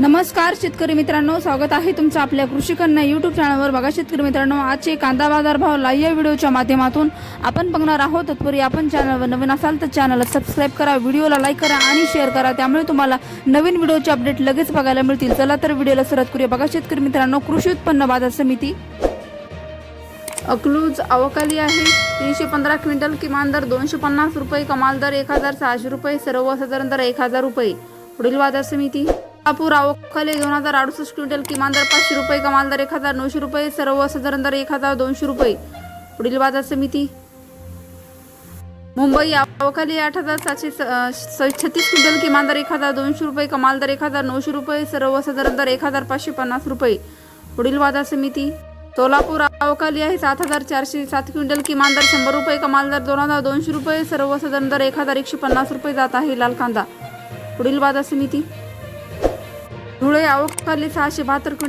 नमस्कार शेतकरी मित्रांनो. स्वागत आहे तुमचं आपल्या कृषी कन्या युट्यूब चॅनलवर बघा शेतकरी मित्रांनो आजचे कांदा बाजार भाव लाईव्ह या व्हिडिओच्या माध्यमातून आपण बघणार आहोत. तत्पूर्वी आपण चॅनलवर नवीन असाल तर चॅनलला सबस्क्राईब करा व्हिडिओला लाईक करा आणि शेअर करा. त्यामुळे तुम्हाला नवीन व्हिडिओचे अपडेट लगेच बघायला मिळतील. चला तर व्हिडिओला सुरुवात करूया. बघा शेतकरी मित्रांनो कृषी उत्पन्न बाजार समिती अकलूज अवकाली आहे. तीनशे पंधरा क्विंटल किमान दर दोनशे पन्नास रुपये कमाल दर एक हजार सहाशे रुपये सर्वसाधारण दर एक हजार रुपये. पुढील बाजार समिती सोलापूर अवकाली दोन हजार अडुसष्ट क्विंटल किमान दर पाचशे रुपये कमाल दर एक हजार नऊशे रुपये सर्वसाधारण दर एक हजार दोनशे रुपये. पुढील बाजार समिती. मुंबई आवखाली आठ हजार सातशे स- छत्तीस क्विंटल किमान दर एक हजार दोनशे रुपये कमाल दर एक हजार नऊशे रुपये सर्वसाधारण दर एक हजार पाचशे पन्नास रुपये. पुढील बाजार समिती. सोलापूर अवकाली आहे सात हजार चारशे सात क्विंटल किमान दर शंभर रुपये कमाल दर दोन हजार दोनशे रुपये सर्वसाधारण दर एक हजार एकशे पन्नास रुपये जात आहे लाल कांदा. पुढील बाजार समिती. धुळे अवकाली सहाशे बहात्तर क्विंटल